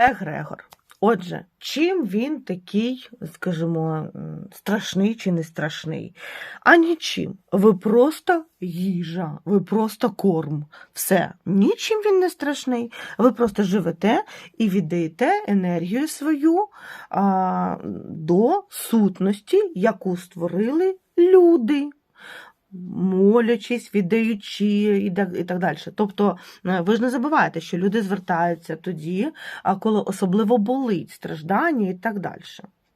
Егрегор. Отже, чим він такий, скажімо, страшний чи не страшний? А нічим. Ви просто їжа, ви просто корм. Все. Нічим він не страшний. Ви просто живете і віддаєте енергію свою а, до сутності, яку створили люди. Молячись, віддаючи і так, і так далі. Тобто, е, ви ж не забуваєте, що люди звертаються тоді, коли особливо болить страждання і так далі.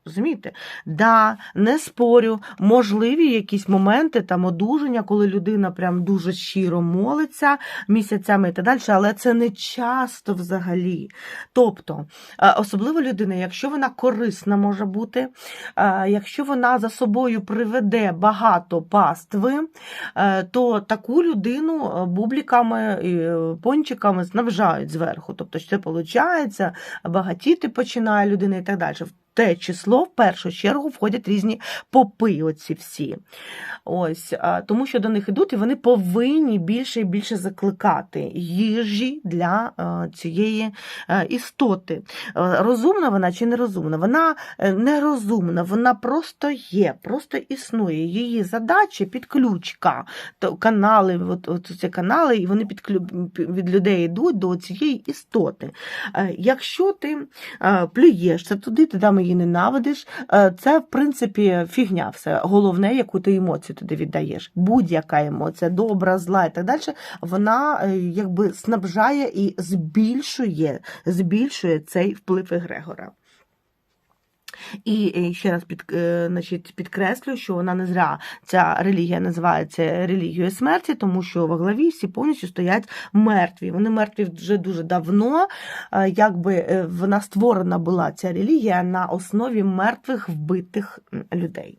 Розумієте? Да, не спорю, можливі якісь моменти там одужання, коли людина прям дуже щиро молиться місяцями і так далі, але це не часто взагалі. Тобто, е, особливо людина, якщо вона корисна може бути, е, якщо вона за собою приведе багато пастви, е, то таку людину бубліками і пончиками знавжають зверху. Тобто, що це виходить, багатіти починає людина і так далі. Те число в першу чергу входять різні попи, оці всі. Ось, тому що до них ідуть, і вони повинні більше і більше закликати їжі для е, цієї е, істоти. Е, Розумна вона чи нерозумна? Вона нерозумна, вона просто є, просто існує. Її задача підключка. То канали, от, от ці канали, і вони підклю... від людей йдуть до цієї істоти. Якщо ти плюєшся туди, ти там її ненавидиш, е, це в принципі фігня все. Головне, яку ти емоцію туди віддаєш. Будь-яка емоція, добра, зла і так далі, вона е, якби снабжає і збільшує, збільшує цей вплив Егрегора. І е, ще раз під, е, значить, підкреслю, що вона не зря ця релігія називається релігією смерті, тому що во главі всі повністю стоять мертві. Вони мертві вже дуже давно. Е, Якби вона створена була ця релігія на основі мертвих вбитих людей.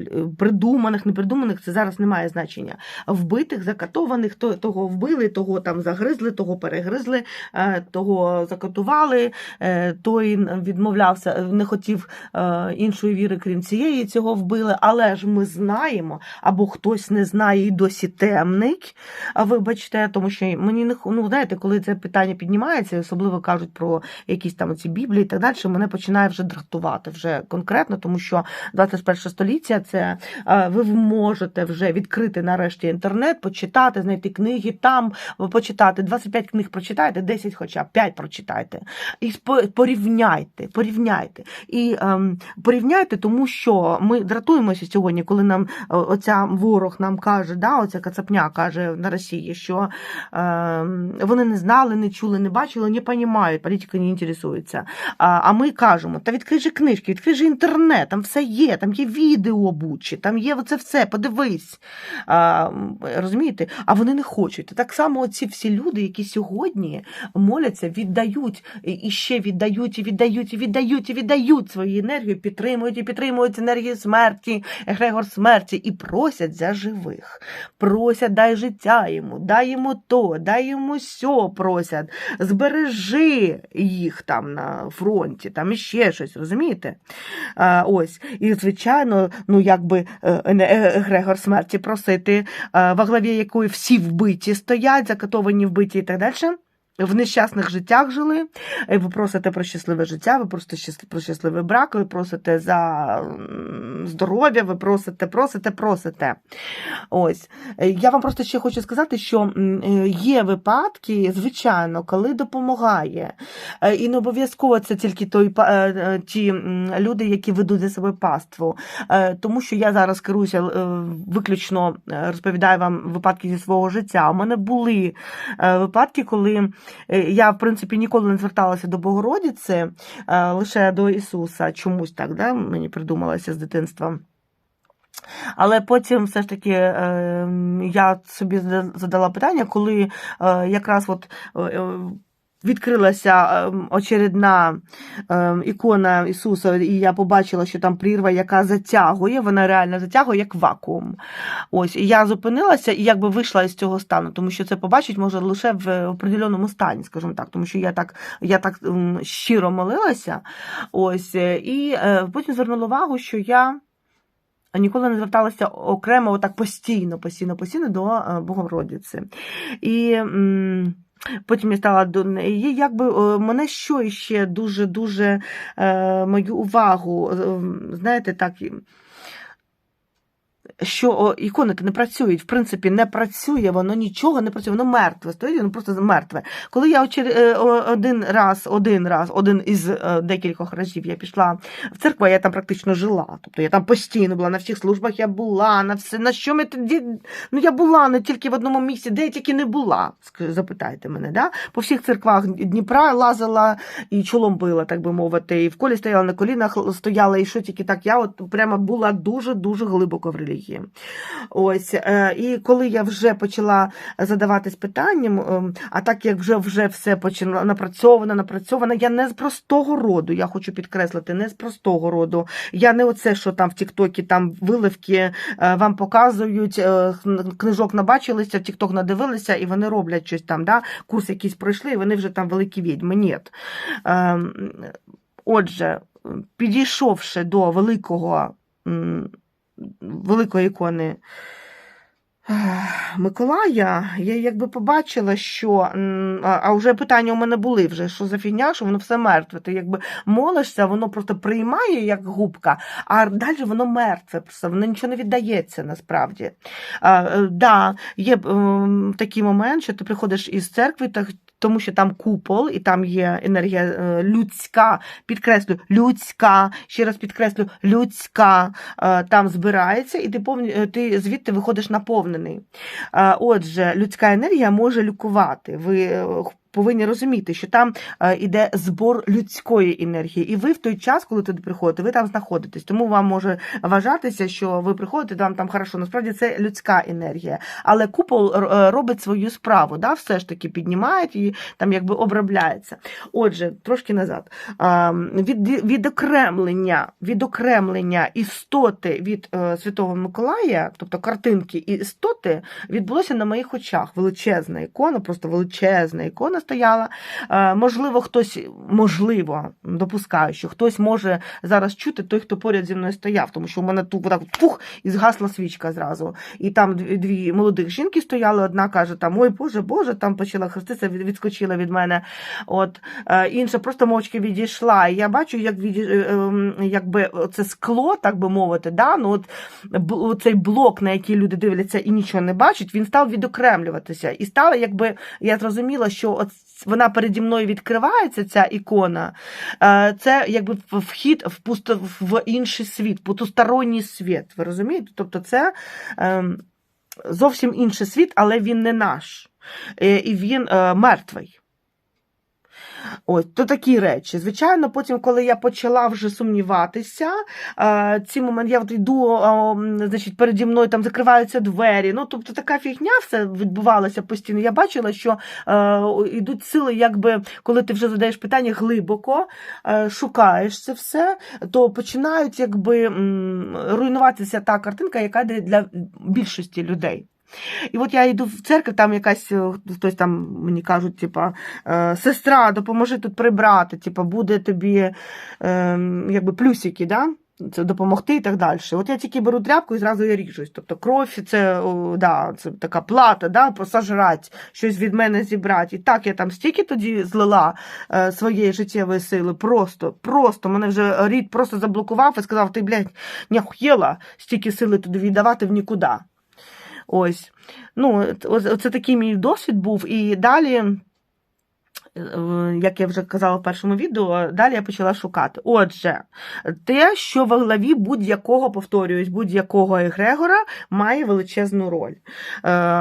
Е, Придуманих, непридуманих, це зараз не має значення. Вбитих, закатованих, то- того вбили, того там загризли, того перегризли, е, того закатували, е, той відмовлявся, не хотів іншої віри, крім цієї, цього вбили. Але ж ми знаємо, або хтось не знає і досі темний. А вибачте, тому що мені не ну, знаєте, коли це питання піднімається, особливо кажуть про якісь там ці біблії і так далі, мене починає вже дратувати вже конкретно, тому що 21 століття це ви можете вже відкрити нарешті інтернет, почитати, знайти книги там, почитати 25 книг прочитайте, 10 хоча б 5 прочитайте. І порівняйте, порівняйте. І ем, порівняйте, тому що ми дратуємося сьогодні, коли нам оця ворог нам каже, да, оця кацапня каже на Росії, що ем, вони не знали, не чули, не бачили, не розуміють, політика не інтересується. А, а ми кажемо, та відкрий же книжки, відкрий же інтернет, там все є, там є відео бучі, там є оце все, подивись. А, розумієте? А вони не хочуть. Так само оці всі люди, які сьогодні моляться, віддають і- ще віддають, і віддають, і віддають, і віддають свою енергію, підтримують і підтримують енергію смерті, егрегор смерті, і просять за живих. Просять, дай життя йому, дай йому то, дай йому сьо, просять, збережи їх там на фронті, там іще щось, розумієте? А, ось. І, звичайно, ну якби Грегор е, смерті просити, е, во главі якої всі вбиті стоять, закатовані вбиті і так далі. В нещасних життях жили, ви просите про щасливе життя, ви просите про щасливий брак, ви просите за здоров'я, ви просите, просите, просите. Ось. Я вам просто ще хочу сказати, що є випадки, звичайно, коли допомагає. І не обов'язково це тільки той, е, е, ті люди, які ведуть за собою паству. Е, Тому що я зараз керуюся виключно розповідаю вам випадки зі свого життя. У мене були випадки, коли я, в принципі, ніколи не зверталася до Богородиці, е, лише до Ісуса. Чомусь так, да, мені придумалося з дитинства. Але потім все ж таки е, я собі задала питання, коли е, якраз от е, е, відкрилася е, очередна е, ікона Ісуса, і я побачила, що там прірва, яка затягує, вона реально затягує як вакуум. Ось, і я зупинилася і якби вийшла із цього стану, тому що це побачить може лише в определеному стані, скажімо так, тому що я так, я так щиро молилася. Ось, е, і е, потім звернула увагу, що я ніколи не зверталася окремо, отак постійно, постійно, постійно до е, Богородиці. І Потім я стала до неї. Якби е, мене що ще дуже-дуже е, мою увагу, е, знаєте, так. Що о, ікони не працюють, в принципі, не працює, воно нічого не працює, воно мертве, стоїть, воно просто мертве. Коли я е, один раз, один раз, один із е, декількох разів я пішла в церкву, я там практично жила. Тобто я там постійно була, на всіх службах я була, на все, на що ми тоді. Ну я була не тільки в одному місці, де я тільки не була. Запитайте мене, да? По всіх церквах Дніпра лазила і чолом била, так би мовити, і в колі стояла на колінах, стояла, і що тільки так. Я от прямо була дуже-дуже глибоко в релігії. Ось, е, і коли я вже почала задаватись питанням, ем, а так як вже вже все почало напрацьовано, напрацьовано, я не з простого роду, я хочу підкреслити, не з простого роду. Я не оце, що там в Тіктокі там виливки е, вам показують, е, книжок набачилися, в Тікток надивилися, і вони роблять щось там, да? курс якийсь пройшли, і вони вже там великі відьми. Ні. Ем, Отже, підійшовши до великого, великої ікони Миколая, я якби побачила, що а вже питання у мене були вже, що за фігня, що воно все мертве. Ти якби молишся, воно просто приймає як губка, а далі воно мертве, просто воно нічого не віддається насправді. А, е, да, є ем, такий момент, що ти приходиш із церкви, так, тому що там купол, і там є енергія е, людська, підкреслю, людська, ще раз підкреслю, людська е, там збирається, і ти е, ти звідти виходиш наповнений. Отже, людська енергія може лікувати. Ви повинні розуміти, що там е, іде збор людської енергії, і ви в той час, коли туди приходите, ви там знаходитесь. Тому вам може вважатися, що ви приходите, вам там хорошо. Насправді це людська енергія. Але купол е, робить свою справу, да, все ж таки піднімають і там якби обробляється. Отже, трошки назад. Від, відокремлення, відокремлення істоти від е, Святого Миколая, тобто картинки і істоти, відбулося на моїх очах. Величезна ікона, просто величезна ікона стояла. Е, можливо, хтось, можливо, допускаю, що хтось може зараз чути той, хто поряд зі мною стояв, тому що у мене тут так пух і згасла свічка зразу. І там дві, молодих жінки стояли, одна каже: там Ой, Боже, Боже, там почала хреститися, відскочила від мене. От е, інша просто мовчки відійшла. І я бачу, як віді... е, ем, якби це скло, так би мовити, да? ну, от, цей блок, на який люди дивляться і нічого не бачать, він став відокремлюватися. І стало, якби я зрозуміла, що вона переді мною відкривається, ця ікона. Е, Це якби вхід в пусто в інший світ, потусторонній світ. Ви розумієте? Тобто, це ем, зовсім інший світ, але він не наш. Е, І він е, мертвий. Ось, то такі речі. Звичайно, потім, коли я почала вже сумніватися, ці моменти, я от йду, значить, переді мною там закриваються двері. Ну, тобто така фігня все відбувалася постійно. Я бачила, що е, йдуть сили, якби, коли ти вже задаєш питання глибоко, е, шукаєш це все, то починають якби руйнуватися та картинка, яка для більшості людей. І от я йду в церкву, там якась е, хтось там мені кажуть, типа, е, сестра, допоможи тут прибрати, типа, буде тобі е, якби плюсики, да? Це допомогти і так далі. От я тільки беру тряпку і зразу я ріжусь. Тобто кров це, о, да, це така плата, да, посажрать, щось від мене зібрати. І так я там стільки тоді злила е, своєї життєвої сили. Просто, просто мене вже рід просто заблокував і сказав: ти, блядь, не охуєла стільки сили туди віддавати в нікуди. Ось. Ну, оце такий мій досвід був. І далі, як я вже казала в першому відео, далі я почала шукати. Отже, те, що в голові будь-якого, повторююсь, будь-якого егрегора має величезну роль. Е,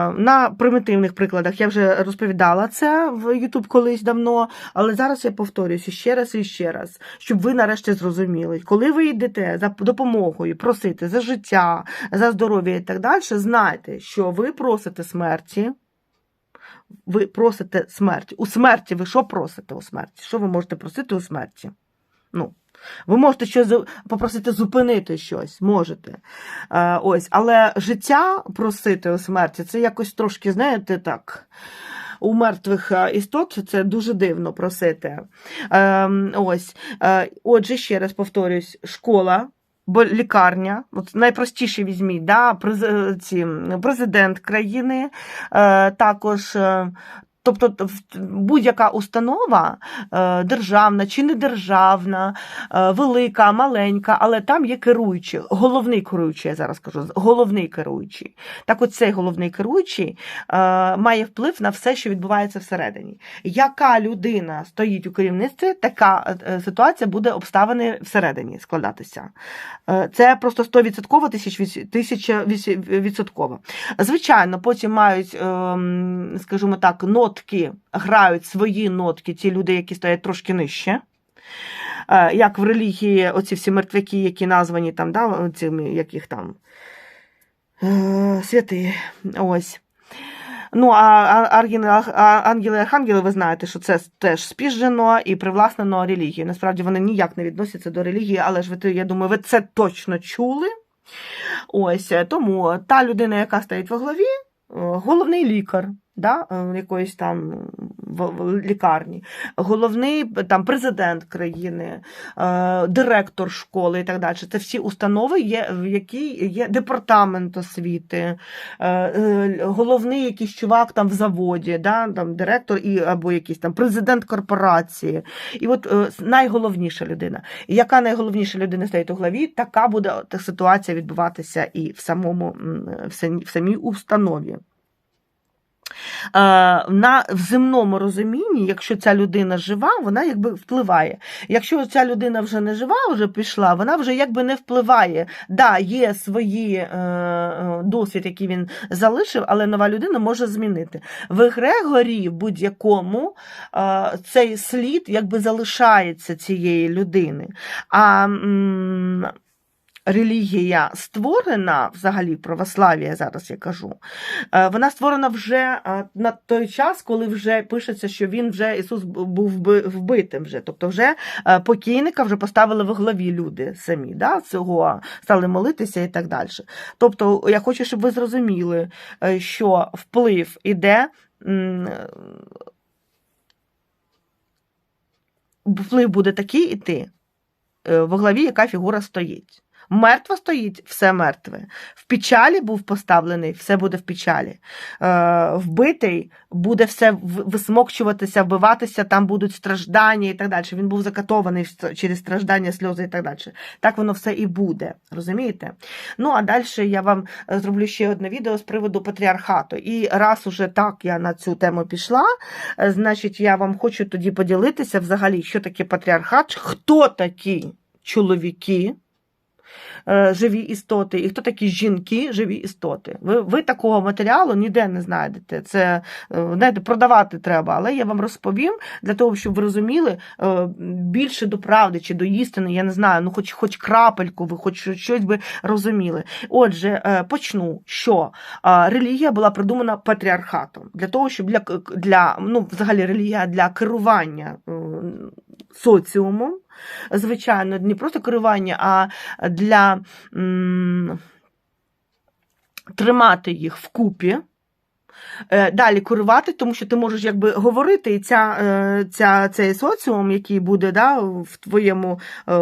На примітивних прикладах я вже розповідала це в YouTube колись давно, але зараз я повторююся ще раз і ще раз, щоб ви нарешті зрозуміли, коли ви йдете за допомогою просити за життя, за здоров'я і так далі, знайте, що ви просите смерті. Ви просите смерті. У смерті ви що просите у смерті? Що ви можете просити у смерті? Ну, ви можете щось попросити зупинити щось, можете. Е, ось, але життя просити у смерті це якось трошки, знаєте, так. У мертвих істот це дуже дивно просити. Е, ось. Е, отже, ще раз повторюсь: школа, бо лікарня, от найпростіше візьміть, да, през- президент країни, е, також. Тобто будь-яка установа, е, державна чи недержавна, е, велика, маленька, але там є керуючий, головний керуючий, я зараз кажу, головний керуючий. Так от цей головний керуючий е, має вплив на все, що відбувається всередині. Яка людина стоїть у керівництві, така ситуація буде обставини всередині складатися. Це просто 100% тисяча відсотково. Звичайно, потім мають, ем, скажімо так, нотки, грають свої нотки, ті люди, які стоять трошки нижче. Е, Як в релігії, оці всі мертвяки, які названі там, да, цими, яких там е, святи. Ось. Ну, а ангели і архангели, ви знаєте, що це теж спіжжено і привласнено релігією. Насправді вони ніяк не відносяться до релігії, але ж ви, я думаю, ви це точно чули. Ось тому та людина, яка стоїть во главі, е, головний лікар да, е, якоїсь там в- в лікарні, головний там президент країни, е, директор школи і так далі. Це всі установи, є, в якій є департамент освіти, е, е, головний якийсь чувак там в заводі, да, там директор і або якийсь там президент корпорації. І от е, найголовніша людина. Яка найголовніша людина стоїть у главі, така буде ситуація відбуватися і в самому в самій установі. Е, На в земному розумінні, якщо ця людина жива, вона якби впливає. Якщо ця людина вже не жива, вже пішла, вона вже якби не впливає. Да, є свої е, е, досвід, який він залишив, але нова людина може змінити. В Егрегорі будь-якому е, цей слід якби залишається цієї людини. А м, релігія створена, взагалі православ'я, зараз я кажу, е, вона створена вже е, на той час, коли вже пишеться, що він вже Ісус був вбитим. Вже. Тобто, вже е, покійника вже поставили во главі люди самі, да, цього стали молитися і так далі. Тобто, я хочу, щоб ви зрозуміли, що вплив іде. Вплив буде такий іти, во главі яка фігура стоїть. Мертва стоїть, все мертве. В печалі був поставлений, все буде в печалі. Е, вбитий буде все висмокчуватися, вбиватися, там будуть страждання і так далі. Він був закатований через страждання, сльози і так далі. Так воно все і буде. Розумієте? Ну а далі я вам е, зроблю ще одне відео з приводу патріархату. І раз уже так я на цю тему пішла, е, значить, я вам хочу тоді поділитися взагалі, що таке патріархат, хто такі чоловіки. Е, Живі істоти, і хто такі жінки, живі істоти. Ви, ви такого матеріалу ніде не знайдете. Це е, знаєте, продавати треба, але я вам розповім для того, щоб ви розуміли е, більше до правди чи до істини, я не знаю, ну хоч хоч крапельку, ви хоч щось би розуміли. Отже, почну, що релігія була придумана патріархатом для того, щоб для, для ну, взагалі релігія для керування соціумом. Звичайно, не просто керування, а для м, тримати їх вкупі. Е, Далі керувати, тому що ти можеш якби говорити, і ця, е, ця, цей соціум, який буде да, в, твоєму, е,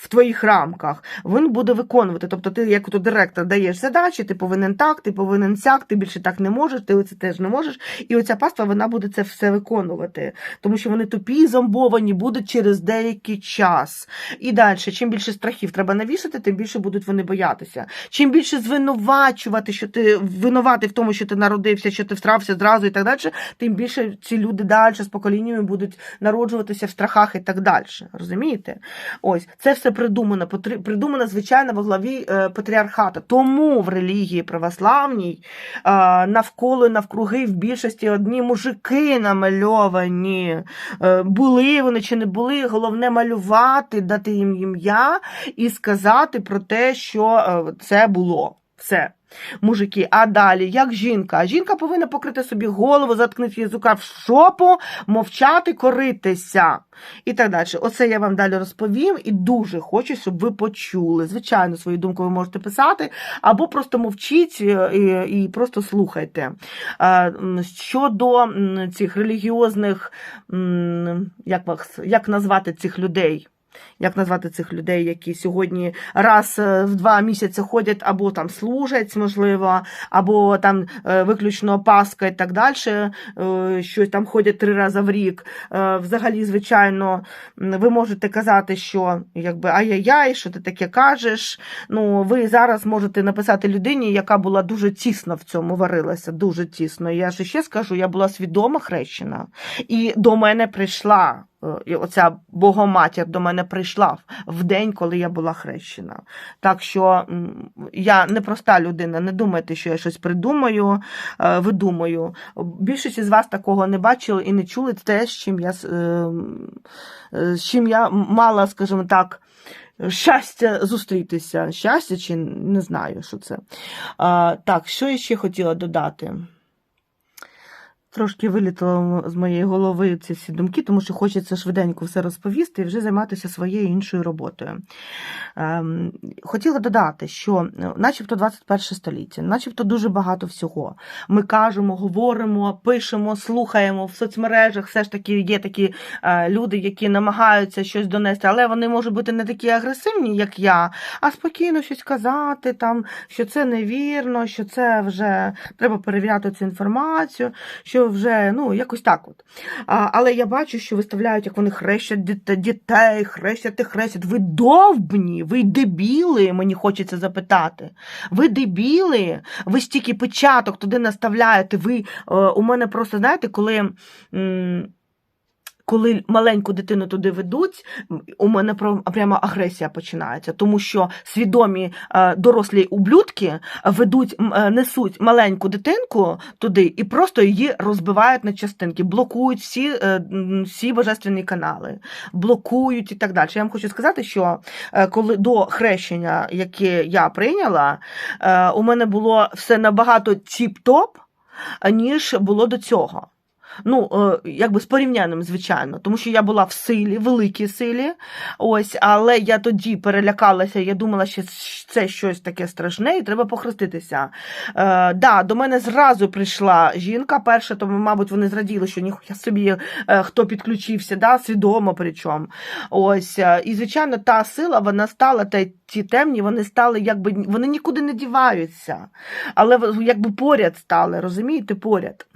в твоїх рамках, він буде виконувати. Тобто ти, як то директор, даєш задачі, ти повинен так, ти повинен сяк, ти більше так не можеш, ти оце теж не можеш. І оця паства вона буде це все виконувати, тому що вони тупі і зомбовані будуть через деякий час. І далі, чим більше страхів треба навішати, тим більше будуть вони боятися. Чим більше звинувачувати, що ти винуватий в тому, що ти народився, що ти встрався зразу і так далі, тим більше ці люди далі з поколіннями будуть народжуватися в страхах і так далі. Розумієте? Ось це все придумано. Придумано, звичайно, во главі е, патріархата. Тому в релігії православній е, навколо навкруги в більшості одні мужики намальовані. Е, були вони чи не були. Головне малювати, дати їм ім'я і сказати про те, що це було. Все. Мужики, а далі, як жінка? Жінка повинна покрити собі голову, заткнути язика в шопу, мовчати, коритися. І так далі. Оце я вам далі розповім і дуже хочу, щоб ви почули. Звичайно, свою думку ви можете писати, або просто мовчіть е, і, і просто слухайте. Е, Щодо цих релігіозних, як, як назвати цих людей? Як назвати цих людей, які сьогодні раз е, в два місяці ходять або там служать, можливо, або там е, виключно Пасха і так далі, е, що там ходять три рази в рік. Взагалі, звичайно, ви можете казати, що якби ай-яй-яй, що ти таке кажеш. Ну, ви зараз можете написати людині, яка була дуже тісно в цьому варилася, дуже тісно. Я ж ще скажу, я була свідома хрещена, і до мене прийшла. І оця Богоматір до мене прийшла в день, коли я була хрещена. Так що я не проста людина, не думайте, що я щось придумаю, е, видумаю. Більшість із вас такого не бачили і не чули те, з чим я, е, е, з чим я мала, скажімо так, щастя зустрітися. Щастя, чи не знаю, що це. Так, що я ще хотіла додати? Трошки вилітало з моєї голови ці всі думки, тому що хочеться швиденько все розповісти і вже займатися своєю іншою роботою. Ем, хотіла додати, що е, начебто 21 століття, начебто дуже багато всього. Ми кажемо, говоримо, пишемо, слухаємо в соцмережах. Все ж таки є такі е, люди, які намагаються щось донести, але вони можуть бути не такі агресивні, як я, а спокійно щось казати, там, що це невірно, що це вже треба перевіряти цю інформацію. що що вже ну, якось так. от. А, Але я бачу, що виставляють, як вони хрещать дітей, хрещать і хрещать. Ви довбні, ви дебіли, мені хочеться запитати. Ви дебіли, ви стільки печаток туди наставляєте. Ви е, у мене просто, знаєте, коли. М коли маленьку дитину туди ведуть, у мене прямо агресія починається, тому що свідомі е, дорослі ублюдки ведуть, е, несуть маленьку дитинку туди і просто її розбивають на частинки, блокують всі е, всі божественні канали, блокують і так далі. Я вам хочу сказати, що коли до хрещення, яке я прийняла, у мене було все набагато тіп-топ, ніж було до цього. Ну, е, якби з порівнянням, звичайно, тому що я була в силі, великій силі. Ось, але я тоді перелякалася, я думала, що це щось таке страшне, і треба похреститися. Е, да, До мене зразу прийшла жінка. Перша, тому, мабуть, вони зраділи, що ніхуя собі е, хто підключився, да, свідомо причому. Ось, е, І, звичайно, та сила вона стала, та ті темні, вони стали, якби вони нікуди не діваються, але якби поряд стали, розумієте, поряд.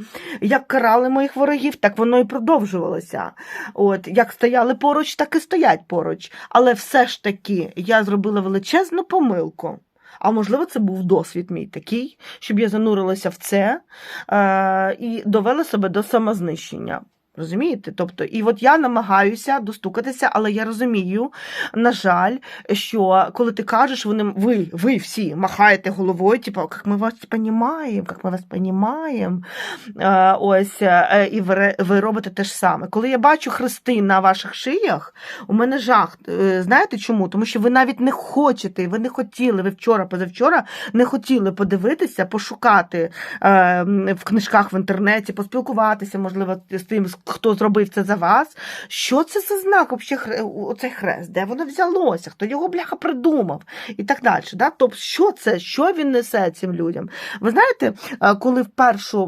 Як карали моїх ворогів, так воно і продовжувалося. От, Як стояли поруч, так і стоять поруч. Але все ж таки я зробила величезну помилку. А можливо, це був досвід мій такий, щоб я занурилася в це е, і довела себе до самознищення. Розумієте? Тобто, і от я намагаюся достукатися, але я розумію, на жаль, що коли ти кажеш, вони ви ви всі махаєте головою, типу, як ми вас розуміємо, як ми вас розуміємо, ось, е, і ви, ви робите те ж саме. Коли я бачу хрести на ваших шиях, у мене жах. Е, знаєте чому? Тому що ви навіть не хочете, ви не хотіли, ви вчора, позавчора не хотіли подивитися, пошукати е, в книжках в інтернеті, поспілкуватися, можливо, з тим хто зробив це за вас. Що це за знак, оцей хрест? Де воно взялося? Хто його бляха придумав? І так далі. Да? Тобто, що це? Що він несе цим людям? Ви знаєте, е, коли вперше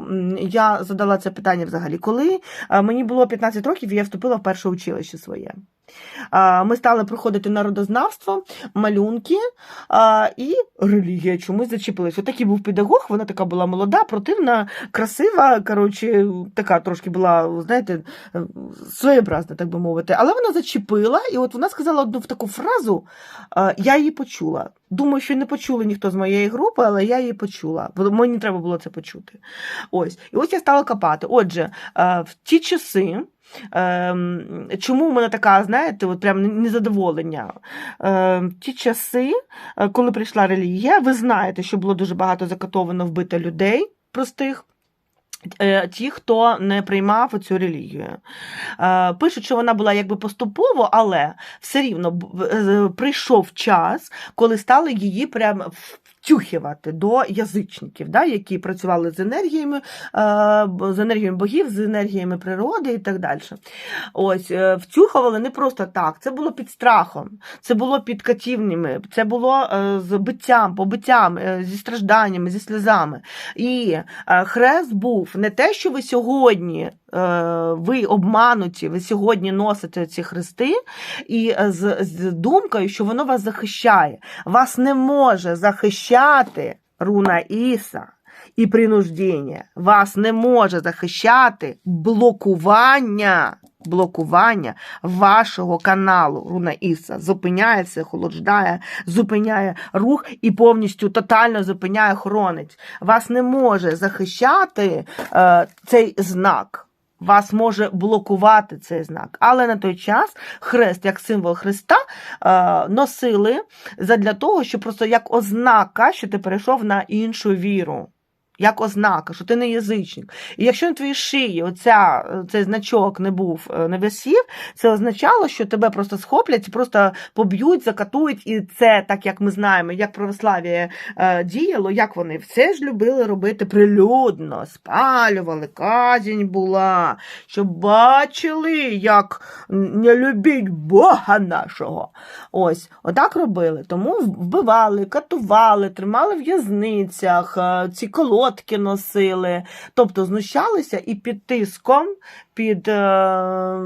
я задала це питання взагалі, коли е, мені було 15 років, я вступила в перше училище своє. Ми стали проходити народознавство, малюнки і релігія чомусь зачепилась. Отакий був педагог, вона така була молода, противна, красива. коротше, Така трошки була, знаєте, своєобразна, так би мовити. Але вона зачепила, і от вона сказала одну таку фразу, я її почула. Думаю, що не почули ніхто з моєї групи, але я її почула. Бо мені треба було це почути. Ось. І ось я стала копати. Отже, в ті часи. Ем, чому в мене така, знаєте, от прям незадоволення? В ті часи, е, коли прийшла релігія, ви знаєте, що було дуже багато закатовано вбито людей простих. Е, ті, хто не приймав цю релігію. Е, пишуть, що вона була якби поступово, але все рівно прийшов час, коли стали її прямо втюхувати до язичників, да, які працювали з енергіями, е, з енергіями богів, з енергіями природи і так далі. Ось е, втюхували не просто так. Це було під страхом, це було під катівнями, це було е, з биттям, побиттям, зі стражданнями, зі сльозами. І хрест був не те, що ви сьогодні. Ви обмануті, ви сьогодні носите ці хрести, і з, з думкою, що воно вас захищає. Вас не може захищати руна Іса і принуждення. Вас не може захищати блокування. Блокування вашого каналу Руна Іса зупиняє все, холодждає, зупиняє рух і повністю тотально зупиняє хоронець. Вас не може захищати е, цей знак. Вас може блокувати цей знак. Але на той час хрест, як символ Христа, е, носили задля того, щоб просто як ознака, що ти перейшов на іншу віру. Як ознака, що ти не язичник. І якщо на твоїй шиї оця, цей значок не був, е, не висів, це означало, що тебе просто схоплять, просто поб'ють, закатують. І це, так як ми знаємо, як православ'я е, діяло, як вони все ж любили робити прилюдно, спалювали, казінь була, щоб бачили, як не любіть Бога нашого. Ось, отак робили. Тому вбивали, катували, тримали в в'язницях, е, ці колодки носили, тобто знущалися і під тиском, під е,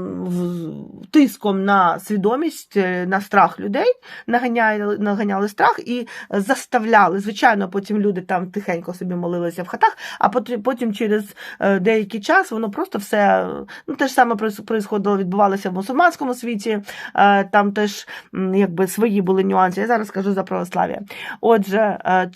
тиском на свідомість, е, на страх людей наганяли, наганяли страх і заставляли. Звичайно, потім люди там тихенько собі молилися в хатах, а потім, через е, деякий час воно просто все ну, те ж саме проис- происходило, відбувалося в мусульманському світі. Е, Там теж якби свої були нюанси. Я зараз скажу за православ'я. Отже, е,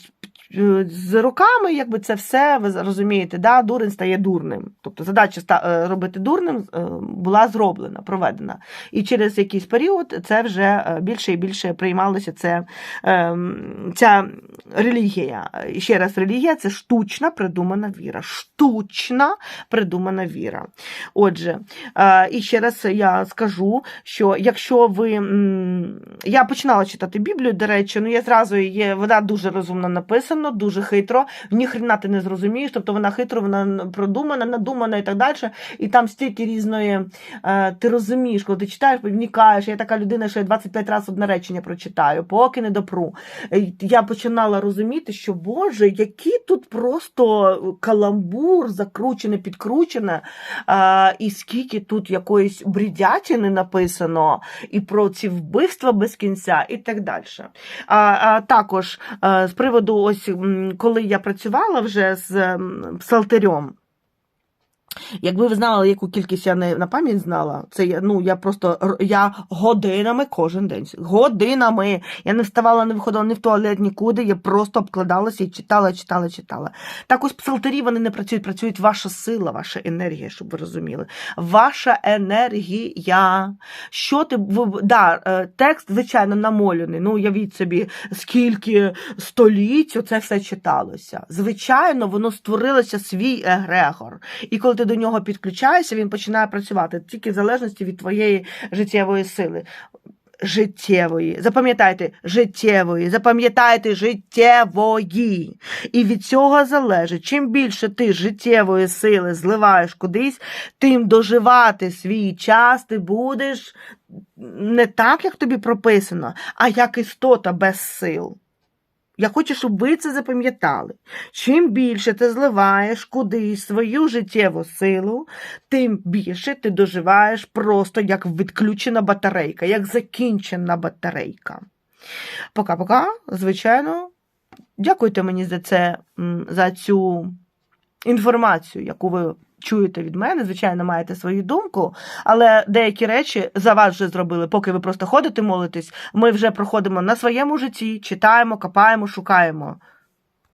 з роками, якби це все, ви розумієте, да, дурень стає дурним. Тобто задача е, робити дурним е, була зроблена, проведена. І через якийсь період це вже е, більше і більше приймалося це, ем, ця релігія. І ще раз, релігія це штучна придумана віра. Штучна придумана віра. Отже, е, і ще раз я скажу, що якщо ви. Я починала читати Біблію, до речі, ну я зразу її, вона дуже розумно написана, дуже хитро, ні хрена ти не зрозумієш, тобто вона хитро, вона продумана, надумана і так далі. І там стільки різної, е, ти розумієш, коли ти читаєш, вникаєш. Я така людина, що я 25 разів одне речення прочитаю, поки не допру. Е, Я починала розуміти, що Боже, який тут просто каламбур, закручене, підкручене, е, і скільки тут якоїсь брідятини написано, і про ці вбивства без кінця, і так далі. А, а також з приводу, ось коли я працювала вже з псалтирем. Якби ви знали, яку кількість я не на пам'ять знала, це я, ну я просто я годинами кожен день. Годинами. Я не вставала, не виходила ні в туалет, нікуди. Я просто обкладалася і читала, читала, читала. Так ось псалтирі вони не працюють, працюють ваша сила, ваша енергія, щоб ви розуміли. Ваша енергія. Що ти в- да, е, текст, звичайно, намолений. Ну, уявіть собі, скільки століть це все читалося. Звичайно, воно створилося свій егрегор. І коли ти до нього підключаєшся, він починає працювати тільки в залежності від твоєї життєвої сили. Життєвої, запам'ятайте, життєвої, запам'ятайте життєвої. І від цього залежить, чим більше ти життєвої сили зливаєш кудись, тим доживати свій час ти будеш не так, як тобі прописано, а як істота без сил. Я хочу, щоб ви це запам'ятали. Чим більше ти зливаєш кудись свою життєву силу, тим більше ти доживаєш просто як відключена батарейка, як закінчена батарейка. Пока-пока, звичайно, дякуйте мені за це, за цю інформацію, яку ви чуєте від мене. Звичайно, маєте свою думку, але деякі речі за вас вже зробили, поки ви просто ходите, молитесь. Ми вже проходимо на своєму житті, читаємо, копаємо, шукаємо.